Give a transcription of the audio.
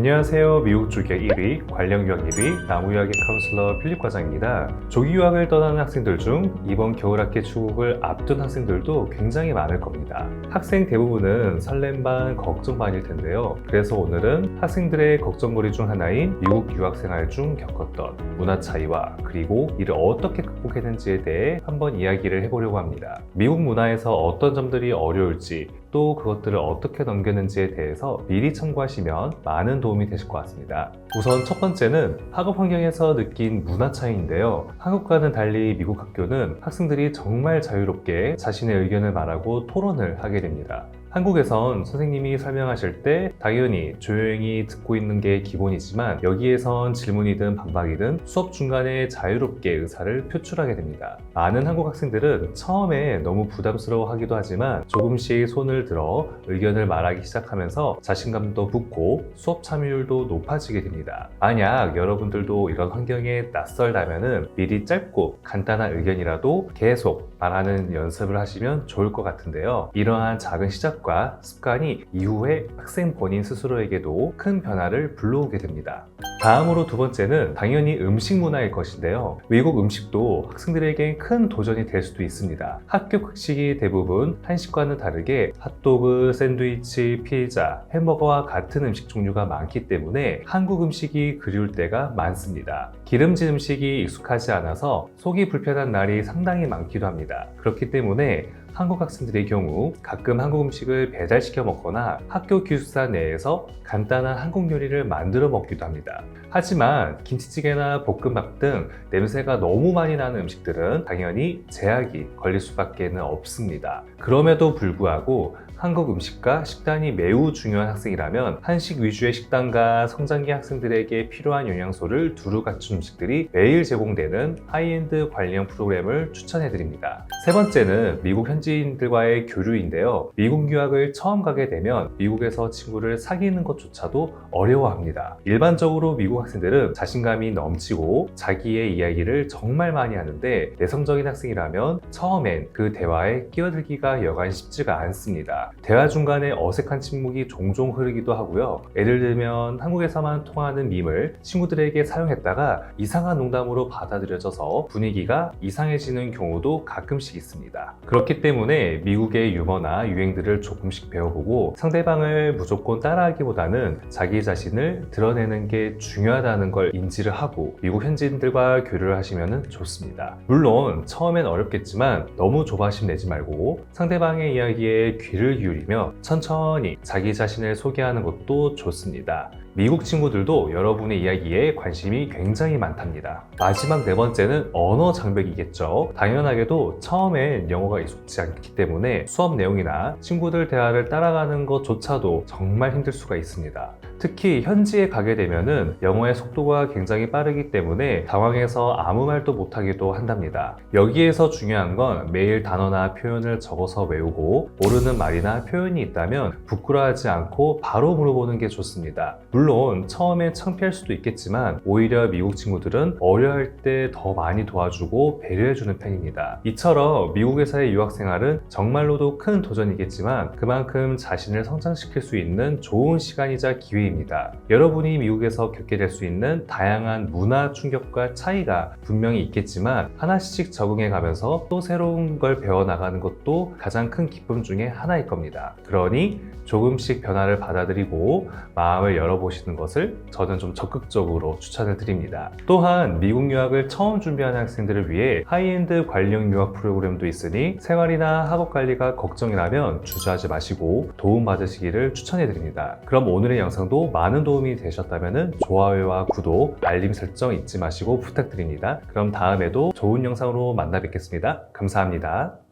안녕하세요. 미국 주격 1위, 관련 유학 1위, 나무유학의 카운슬러 필립 과장입니다. 조기 유학을 떠나는 학생들 중 이번 겨울학기 출국을 앞둔 학생들도 굉장히 많을 겁니다. 학생 대부분은 설렘 반, 걱정 반일 텐데요. 그래서 오늘은 학생들의 걱정거리 중 하나인 미국 유학 생활 중 겪었던 문화 차이와 그리고 이를 어떻게 극복했는지에 대해 한번 이야기를 해보려고 합니다. 미국 문화에서 어떤 점들이 어려울지 또 그것들을 어떻게 넘겼는지에 대해서 미리 참고하시면 많은 도움이 되실 것 같습니다. 우선 첫 번째는 학업 환경에서 느낀 문화 차이인데요. 한국과는 달리 미국 학교는 학생들이 정말 자유롭게 자신의 의견을 말하고 토론을 하게 됩니다. 한국에선 선생님이 설명하실 때 당연히 조용히 듣고 있는 게 기본이지만 여기에선 질문이든 반박이든 수업 중간에 자유롭게 의사를 표출하게 됩니다. 많은 한국 학생들은 처음에 너무 부담스러워 하기도 하지만 조금씩 손을 들어 의견을 말하기 시작하면서 자신감도 붙고 수업 참여율도 높아지게 됩니다. 만약 여러분들도 이런 환경에 낯설다면 미리 짧고 간단한 의견이라도 계속 말하는 연습을 하시면 좋을 것 같은데요. 이러한 작은 시작 과 습관이 이후에 학생 본인 스스로에게도 큰 변화를 불러오게 됩니다. 다음으로 두 번째는 당연히 음식 문화일 것인데요. 외국 음식도 학생들에게 큰 도전이 될 수도 있습니다. 학교 급식이 대부분 한식과는 다르게 핫도그, 샌드위치, 피자, 햄버거와 같은 음식 종류가 많기 때문에 한국 음식이 그리울 때가 많습니다. 기름진 음식이 익숙하지 않아서 속이 불편한 날이 상당히 많기도 합니다. 그렇기 때문에 한국 학생들의 경우 가끔 한국 음식을 배달시켜 먹거나 학교 기숙사 내에서 간단한 한국 요리를 만들어 먹기도 합니다. 하지만 김치찌개나 볶음밥 등 냄새가 너무 많이 나는 음식들은 당연히 제약이 걸릴 수밖에 없습니다. 그럼에도 불구하고 한국 음식과 식단이 매우 중요한 학생이라면 한식 위주의 식단과 성장기 학생들에게 필요한 영양소를 두루 갖춘 음식들이 매일 제공되는 하이엔드 관련 프로그램을 추천해 드립니다. 세 번째는 미국 현지인들과의 교류인데요. 미국 유학을 처음 가게 되면 미국에서 친구를 사귀는 것조차도 어려워합니다. 일반적으로 미국 학생들은 자신감이 넘치고 자기의 이야기를 정말 많이 하는데 내성적인 학생이라면 처음엔 그 대화에 끼어들기가 여간 쉽지가 않습니다. 대화 중간에 어색한 침묵이 종종 흐르기도 하고요. 예를 들면 한국에서만 통하는 밈을 친구들에게 사용했다가 이상한 농담으로 받아들여져서 분위기가 이상해지는 경우도 가끔씩 있습니다. 그렇기 때문에 미국의 유머나 유행들을 조금씩 배워보고 상대방을 무조건 따라하기보다는 자기 자신을 드러내는 게 중요하다는 걸 인지를 하고 미국 현지인들과 교류를 하시면 좋습니다. 물론 처음엔 어렵겠지만 너무 조바심 내지 말고 상대방의 이야기에 귀를 기울이며 천천히 자기 자신을 소개하는 것도 좋습니다. 미국 친구들도 여러분의 이야기에 관심이 굉장히 많답니다. 마지막 네 번째는 언어 장벽이겠죠. 당연하게도 처음엔 영어가 익숙지 않기 때문에 수업 내용이나 친구들 대화를 따라가는 것조차도 정말 힘들 수가 있습니다. 특히 현지에 가게 되면은 영어의 속도가 굉장히 빠르기 때문에 당황해서 아무 말도 못하기도 한답니다. 여기에서 중요한 건 매일 단어나 표현을 적어서 외우고 모르는 말이나 표현이 있다면 부끄러워하지 않고 바로 물어보는 게 좋습니다. 물론 처음에 창피할 수도 있겠지만 오히려 미국 친구들은 어려할 때더 많이 도와주고 배려해주는 편입니다. 이처럼 미국에서의 유학 생활은 정말로도 큰 도전이겠지만 그만큼 자신을 성장시킬 수 있는 좋은 시간이자 기회입니다. 여러분이 미국에서 겪게 될 수 있는 다양한 문화 충격과 차이가 분명히 있겠지만 하나씩 적응해 가면서 또 새로운 걸 배워나가는 것도 가장 큰 기쁨 중에 하나일 겁니다. 그러니 조금씩 변화를 받아들이고 마음을 열어보시는 것을 저는 좀 적극적으로 추천을 드립니다. 또한 미국 유학을 처음 준비하는 학생들을 위해 하이엔드 관련 유학 프로그램도 있으니 생활이나 학업 관리가 걱정이라면 주저하지 마시고 도움 받으시기를 추천해 드립니다. 그럼 오늘의 영상도 많은 도움이 되셨다면 좋아요와 구독, 알림 설정 잊지 마시고 부탁드립니다. 그럼 다음에도 좋은 영상으로 만나 뵙겠습니다. 감사합니다.